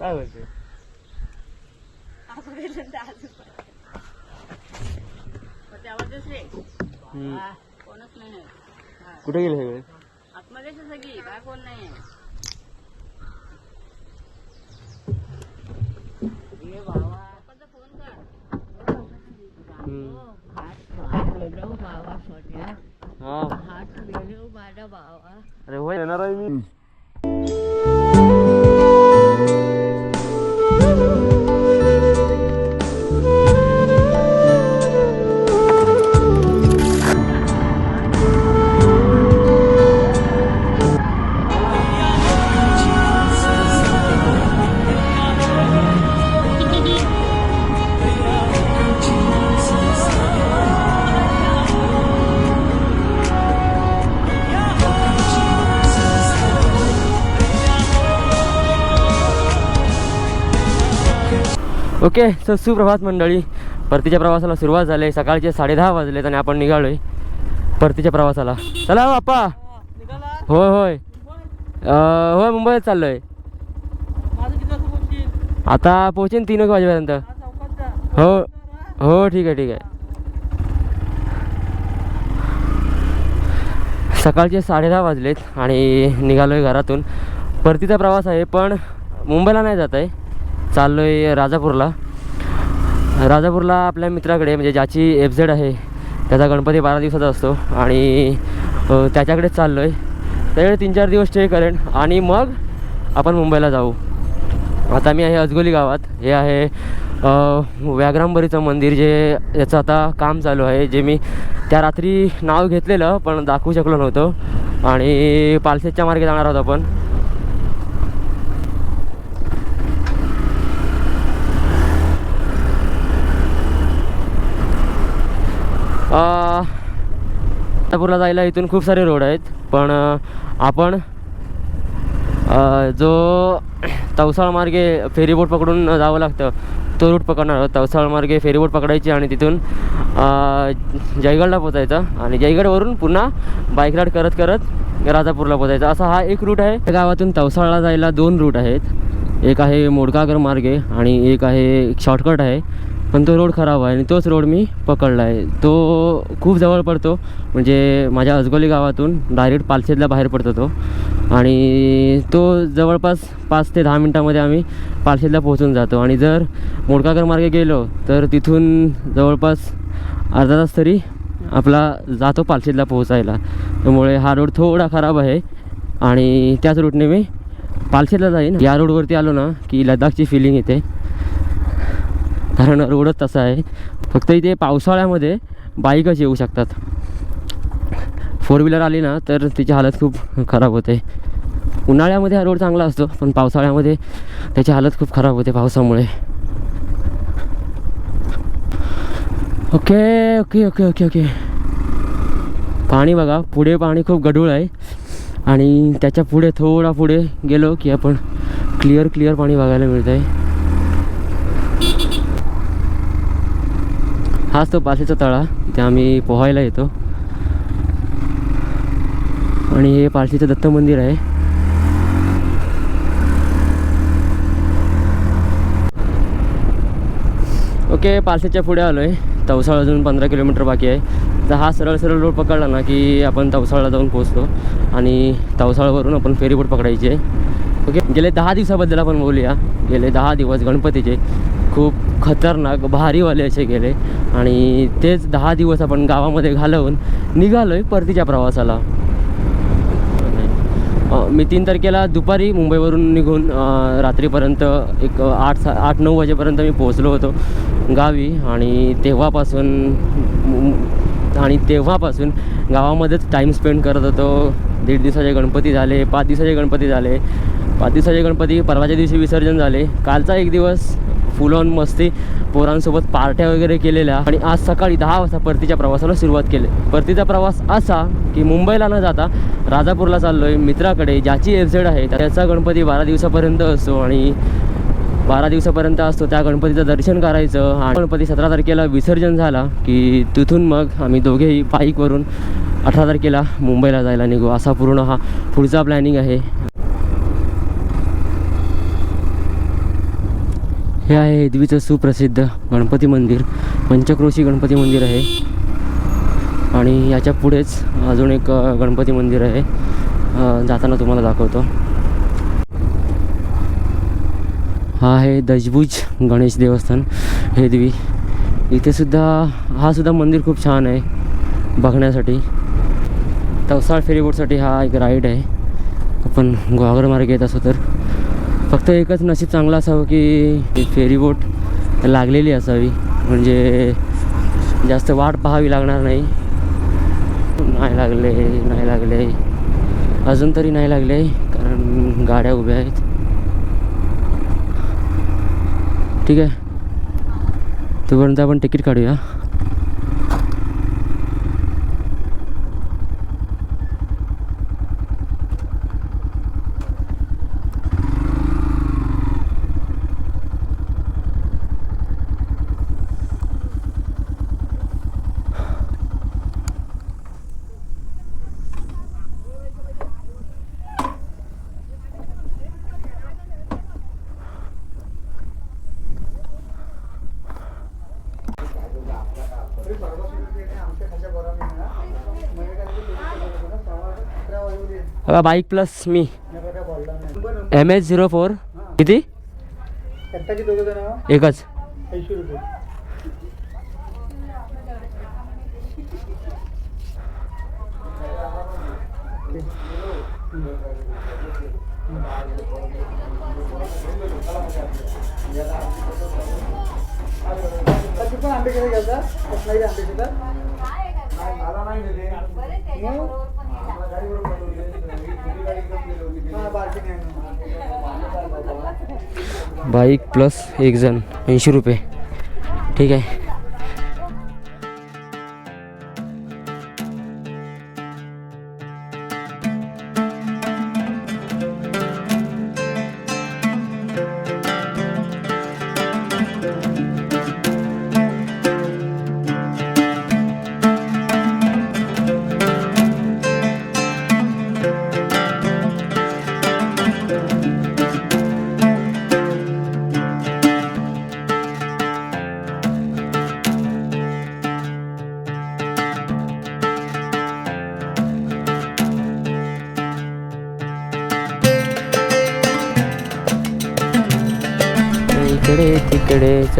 काय. हा, कोणच नाही आहे. हा. कुठे गेले सगळे आहे सगळी काय कोण नाही आहे. ये बाबा. पप्पाचा फोन ओके सर सुप्रभात मंडळी. परतीच्या प्रवासाला सुरुवात झाली आहे. सकाळचे साडेदहा वाजलेत आणि आपण निघालोय परतीच्या प्रवासाला. चला हो बाप्पा होय होय. अं, होय मुंबईत चाललोय. आता पोहोचेन तीन एक वाजेपर्यंत. हो हो ठीक आहे ठीक आहे. सकाळचे साडेदहा वाजलेत आणि निघालोय घरातून. परतीचा प्रवास आहे पण मुंबईला नाही जात आहे चाललो आहे राजापूरला. राजापूरला आपल्या मित्राकडे म्हणजे ज्याची एफ झेड आहे त्याचा गणपती बारा दिवसाचा असतो आणि त्याच्याकडेच चाललो आहे त्याकडे तीन चार दिवस स्टे करेन आणि मग आपण मुंबईला जाऊ. आता मी आहे अजगोली गावात. हे आहे व्याघ्रांबरीचं मंदिर जे याचं आता काम चालू आहे जे मी त्या रात्री नाव घेतलेलं पण दाखवू शकलो नव्हतो. आणि पालसेच्या मार्गे जाणार आहोत आपण. नागपूरला जायला इथून खूप सारे रोड आहेत पण आपण जो तवसाळ मार्गे फेरीबोट पकडून जावं लागतं तो रूट पकडणार तवसाळमार्गे तवसाळ मार्गे फेरीबोट पकडायची आणि तिथून जयगडला पोचायचं आणि जयगडवरून पुन्हा बाईक राईड करत करत राजापूरला पोचायचं असा हा एक रूट आहे. गावातून तवसाळला जायला दोन रूट आहेत. एक आहे मोडकागर मार्गे आणि एक आहे शॉर्टकट आहे. पण तो रोड खराब आहे आणि तोच रोड मी पकडला आहे. तो खूप जवळ पडतो. म्हणजे माझ्या अजगोली गावातून डायरेक्ट पालशेतला बाहेर पडतो तो. आणि तो जवळपास पाच ते दहा मिनटामध्ये आम्ही पालशेतला पोहोचून जातो. आणि जर मोडकाकर मार्गे गेलो तर तिथून जवळपास अर्धा तास तरी आपला जातो पालशेतला पोहोचायला. त्यामुळे हा रोड थोडा खराब आहे. आणि त्याच रूटने मी पालशेतला जाईन. या रोडवरती आलो ना की लडाखची फिलिंग येते. कारण रोडच तसा आहे. फक्त इथे पावसाळ्यामध्ये बाईकच येऊ शकतात. फोर व्हीलर आली ना तर तिची हालत खूप खराब होते. उन्हाळ्यामध्ये हा रोड चांगला असतो पण पावसाळ्यामध्ये त्याची हालत खूप खराब होते पावसामुळे. Okay okay okay okay okay. पाणी बघा पुढे पाणी खूप गढूळ आहे. आणि त्याच्या पुढे थोडा पुढे गेलो की आपण क्लिअर क्लिअर पाणी बघायला मिळतं आहे हाच तो पासेचा तळा इथे आम्ही पोहायला येतो. आणि हे पालशीचं दत्त मंदिर आहे. ओके पालसेच्या पुढे आलो आहे तवसाळ अजून पंधरा किलोमीटर बाकी आहे. तर हा सरळ सरळ रोड पकडला ना की आपण तवसाळला जाऊन पोहोचतो. आणि तवसाळवरून आपण फेरीबोट पकडायची आहे. ओके गेले दहा दिवसाबद्दल आपण बोलूया. गेले दहा दिवस गणपतीचे. खूप खतरनाक भारीवाले असे गेले. आणि तेच दहा दिवस आपण गावामध्ये घालवून निघालो आहे परतीच्या प्रवासाला. मी तीन तारखेला दुपारी मुंबईवरून निघून रात्रीपर्यंत एक आठ सा आठ नऊ वाजेपर्यंत मी पोहोचलो होतो गावी. आणि तेव्हापासून आणि तेव्हापासून गावामध्येच टाईम स्पेंड करत होतो. दीड दिवसाचे गणपती झाले पाच दिवसाचे गणपती झाले. पाच दिवसाचे गणपती परवाच्या दिवशी विसर्जन झाले. कालचा एक दिवस फुल ऑन मस्ती पोरांसोबत पार्ट्या वगैरे केलेल्या आणि आज सकाळी दहा वाजता परतीच्या प्रवासाला सुरुवात केली. परतीचा प्रवास असा की मुंबईला न जाता राजापूरला चाललो आहे मित्राकडे ज्याची एफझेड आहे त्याचा गणपती बारा दिवसापर्यंत असतो आणि बारा दिवसापर्यंत असतो. त्या गणपतीचं दर्शन करायचं आणि गणपती सतरा तारखेला विसर्जन झाला की तिथून मग आम्ही दोघेही बाईकवरून अठरा तारखेला मुंबईला जायला निघू. असा पूर्ण हा पुढचा प्लॅनिंग आहे. हे आहे हेदवीचं सुप्रसिद्ध गणपती मंदिर. पंचक्रोशी गणपती मंदिर आहे. आणि याच्या पुढेच अजून एक गणपती मंदिर आहे. जाताना तुम्हाला दाखवतो. हा आहे दशभुज गणेश देवस्थान हेदवी इथे सुद्धा हा सुद्धा मंदिर खूप छान आहे बघण्यासाठी. तवसाळ फेरीबोटसाठी हा एक राईड आहे. आपण गोवागर मार्गे येत असो तर. फक्त एकच नशीब चांगलं असावं की फेरीबोट लागलेली असावी. म्हणजे जास्त वाट पाहावी लागणार नाही. नाही लागले नाही लागले. अजून तरी नाही लागले कारण गाड्या उभ्या आहेत. ठीक आहे. तोपर्यंत आपण तिकीट काढूया. बघा बाईक प्लस मी एम एच झिरो फोर किती? एकच. बाईक प्लस एक जण ऐंशी रुपये. ठीक आहे.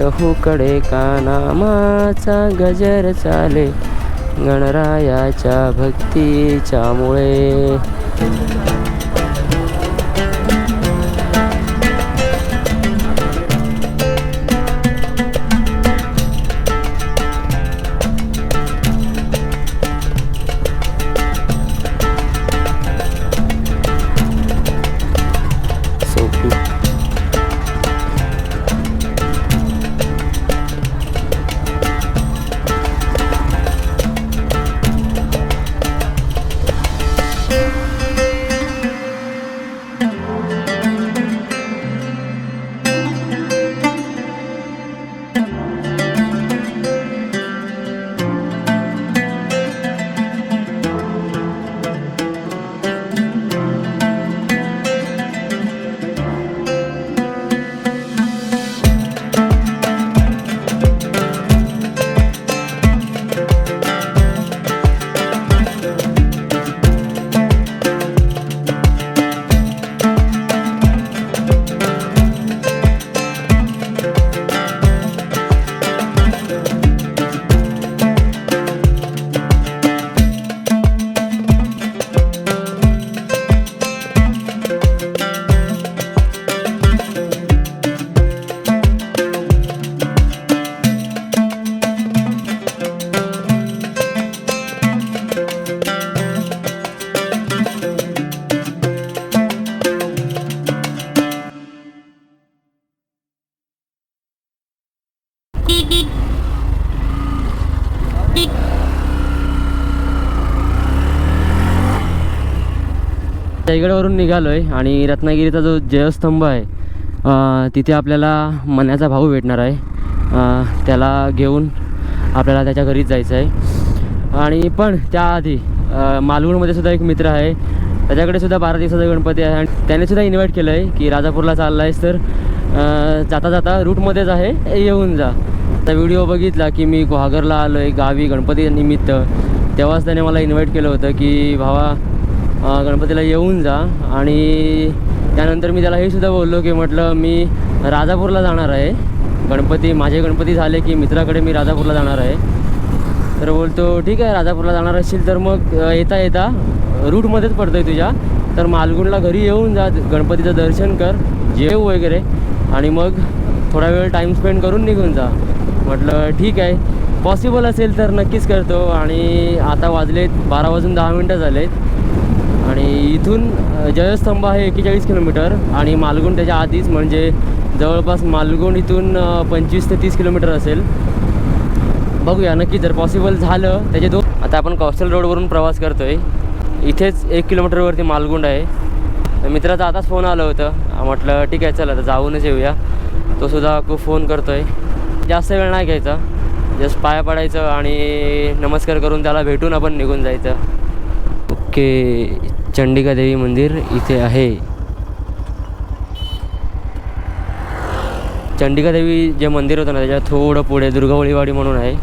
चहूकडे कानामाचा गजर चाले गणरायाच्या भक्तीच्या जयगडवरून निघालो आहे आणि रत्नागिरीचा जो जयस्तंभ आहे तिथे आपल्याला मन्याचा भाऊ भेटणार आहे. त्याला घेऊन आपल्याला त्याच्या घरीच जायचं आहे. आणि पण त्याआधी अं, मालवणमध्ये सुद्धा एक मित्र आहे. त्याच्याकडे सुद्धा बारा दिवसाचा गणपती आहे. आणि त्याने सुद्धा इन्व्हाइट केलं आहे की राजापूरला चालला आहेस तर जाता जाता रूटमध्येच आहे येऊन जा. त्या व्हिडिओ बघितला की मी गुहागरला आलो आहे गावी गणपती निमित्त. तेव्हाच त्याने मला इन्व्हाइट केलं होतं की भावा गणपतीला येऊन जा. आणि त्यानंतर मी त्याला हे सुद्धा बोललो की म्हटलं मी राजापूरला जाणार आहे. गणपती माझे गणपती झाले की मित्राकडे मी राजापूरला जाणार आहे. तर बोलतो ठीक आहे राजापूरला जाणार असशील तर मग येता येता. रूटमध्येच पडतो आहे तुझ्या. तर मालगुणला घरी येऊन जा गणपतीचं दर्शन कर जेव वगैरे. आणि मग थोडा वेळ टाईम स्पेंड करून निघून जा. म्हटलं ठीक आहे. पॉसिबल असेल तर नक्कीच करतो. आणि आता वाजलेत बारा वाजून दहा मिनटं झालेत. आणि इथून जयस्तंभ आहे एकेचाळीस किलोमीटर आणि मालगुण त्याच्या आधीच म्हणजे जवळपास मालगुण इथून पंचवीस ते तीस किलोमीटर असेल. बघूया नक्की जर पॉसिबल झालं त्याचे दोन आता आपण कॉस्टल रोडवरून प्रवास करतो आहे इथेच एक किलोमीटरवरती मालगुंड आहे. मित्राचा आताच फोन आलं होतं. म्हटलं ठीक आहे चला आता जाऊनच येऊया. तो सुद्धा खूप फोन करतो आहे जास्त वेळ नाही घ्यायचा. जस्ट पाया पडायचं आणि नमस्कार करून त्याला भेटून आपण निघून जायचं. ओके. चंडिका देवी मंदिर इथे आहे. चंडिका देवी जे मंदिर होतं ना त्याच्या थोडं पुढे दुर्गावळीवाडी म्हणून आहे.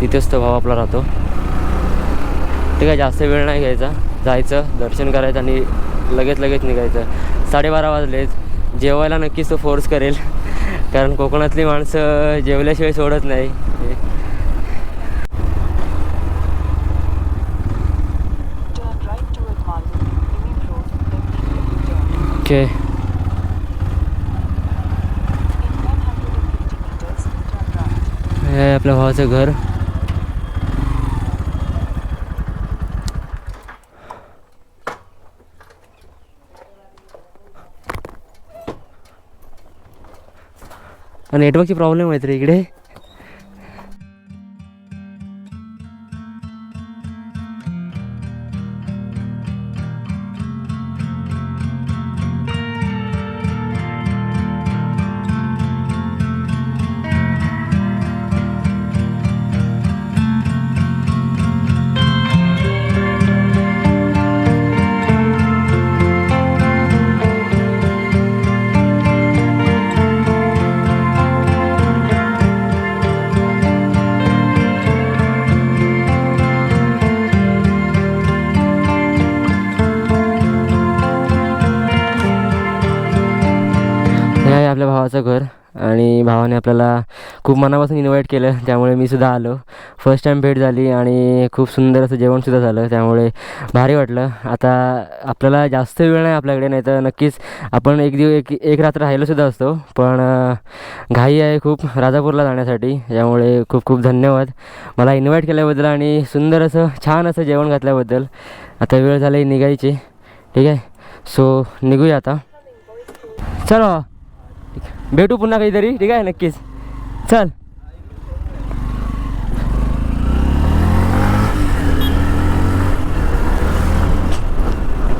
तिथेच तो भाव आपला राहतो. ठीक आहे जास्त वेळ नाही घ्यायचा. जायचं दर्शन करायचं आणि लगेच लगेच निघायचं. साडेबारा वाजलेत. जेवायला नक्कीच तो फोर्स करेल. कारण कोकणातली माणसं जेवल्याशिवाय सोडत नाही. ओके हे आहे आपल्या भावाचं घर। नेटवर्कची प्रॉब्लेम आहे रे इकडे। भावाने आपल्याला खूप मनापासून इन्व्हाइट केलं. त्यामुळे मी सुद्धा आलो. फर्स्ट टाईम भेट झाली आणि खूप सुंदर असं जेवणसुद्धा झालं. त्यामुळे भारी वाटलं. आता आपल्याला जास्त वेळ नाही आपल्याकडे नाही तर नक्कीच आपण एक दिवस एक एक रात्र राहिलोसुद्धा असतो. पण घाई आहे खूप राजापूरला जाण्यासाठी. त्यामुळे खूप खूप धन्यवाद. मला इन्व्हाइट केल्याबद्दल आणि सुंदर असं छान असं जेवण घातल्याबद्दल. आता वेळ झाली निघायची. ठीक आहे? सो निघूया आता. चलो. भेटू पुन्हा काहीतरी ठीक आहे? नक्कीच. चल.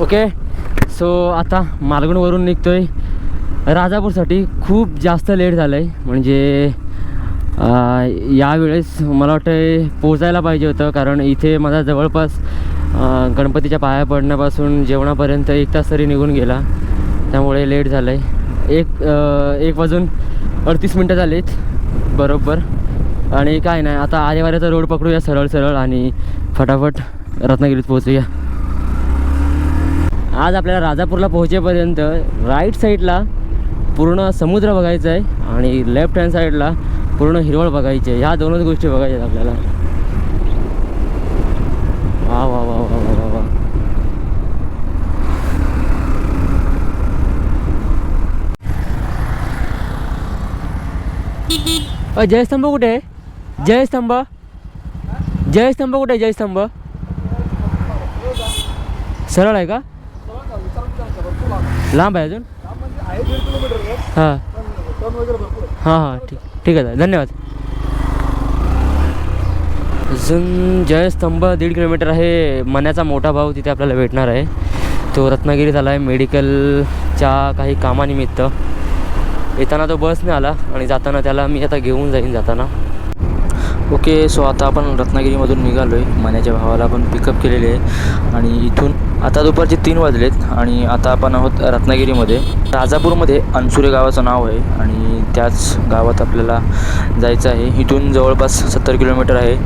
ओके. सो आता मालगुणवरून निघतोय. राजापूरसाठी खूप जास्त लेट झालं आहे म्हणजे यावेळेस मला वाटतं पोचायला पाहिजे होतं. कारण इथे माझा जवळपास गणपतीच्या पाया पडण्यापासून जेवणापर्यंत एक तास तरी निघून गेला. त्यामुळे लेट झालं आहे एक एक वाजून अडतीस मिनटं झालीत. बरोबर. आणि काय नाही आता आरेवाऱ्याचा रोड पकडूया सरळ सरळ आणि फटाफट रत्नागिरीत पोहोचूया. आज आपल्याला राजापूरला पोहोचेपर्यंत राईट साईडला पूर्ण समुद्र बघायचा आहे आणि लेफ्ट हँड साईडला पूर्ण हिरवळ बघायची आहे. ह्या दोनच गोष्टी बघायच्या आहेत आपल्याला. वा वा वा. अ, जयस्तंभ कुठे आहे? जयस्तंभ? जयस्तंभ कुठे आहे जयस्तंभ? सरळ आहे का? लांब आहे अजून? हां. हां हां ठीक ठीक आहे धन्यवाद. अजून जयस्तंभ दीड किलोमीटर आहे मण्याचा मोठा भाऊ तिथे आपल्याला भेटणार आहे. तो रत्नागिरीत आला आहे मेडिकलच्या काही कामानिमित्त. येताना तो बसने आला आणि जाताना त्याला मी आता घेऊन जाईन जाताना. ओके सो आता आपण रत्नागिरीमधून निघालो आहे मण्याच्या भावाला आपण पिकअप केलेले आहे. आणि इथून आता दुपारचे तीन वाजलेत आणि आता आपण आहोत रत्नागिरीमध्ये. राजापूरमध्ये अनसुरे गावाचं नाव आहे आणि त्याच गावात आपल्याला जायचं आहे. इथून जवळपास सत्तर किलोमीटर आहे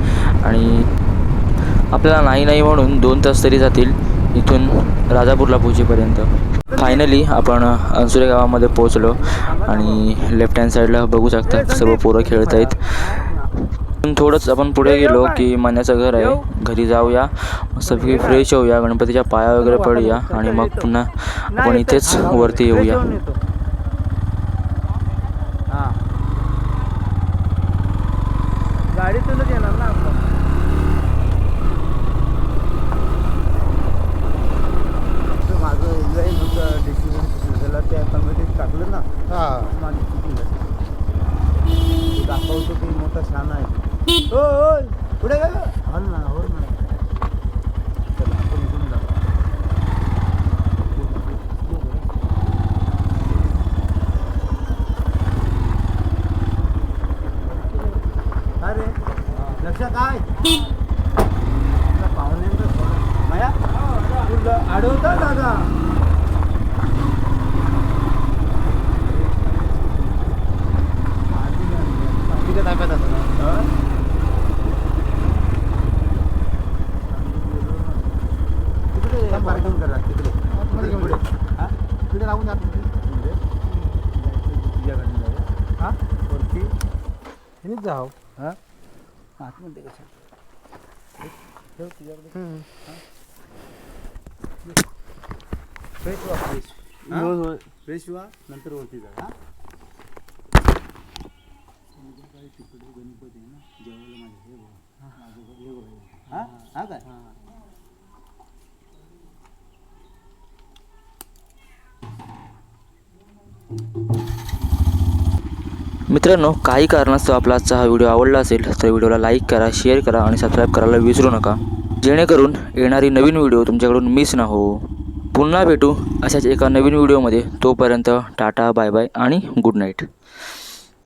आणि आपल्याला नाही नाही म्हणून दोन तास तरी जातील इथून राजापूरला पोहोचेपर्यंत. फायनली आपण अनसुरे गावामध्ये पोहोचलो आणि लेफ्ट हँड साईडला बघू शकता सर्व पोरं खेळत आहेत. पण थोडंच आपण पुढे गेलो की मान्याचं घर आहे. घरी जाऊया सगळी फ्रेश होऊया गणपतीच्या पाया वगैरे पडूया आणि मग पुन्हा आपण इथेच वरती येऊया हां गाडीतूनच येणार ना आपण माझं लय मोठं डिसिजन झालं ते आता मध्ये टाकलं ना माझी चुकी झाली तू दाखवतो की मोठा छान आहे हो होय पुढे काय हल ना हो ना चला आपण इकडून जाऊ अरे लक्षात आहे पाहुण्यांचं माया तुला अडवता दादा तिकडे ताब्यात तिकडे पार्किंग करा तिकडे पुढे हा तिकडे राहून जा म्हणजे तुझ्याकडे जाऊ हा वरती हेच जाऊ हा? आतमध्ये कशा? ठेव तुझ्याकडे फ्रेश व्हा फ्रेश फ्रेश व्हा नंतर वरती जा हा? तिकडे गणपती आहे ना जेवायला माझ्या हे बघा. माझं हे बघा. हा. मित्रांनो काही कारणास्तव आपला आजचा हा व्हिडिओ आवडला असेल तर व्हिडिओला लाईक करा शेअर करा आणि सबस्क्राईब करायला विसरू नका. जेणेकरून येणारी नवीन व्हिडिओ तुमच्याकडून मिस ना हो पुन्हा भेटू अशाच एका नवीन व्हिडिओमध्ये. तोपर्यंत टाटा बाय बाय आणि गुड नाईट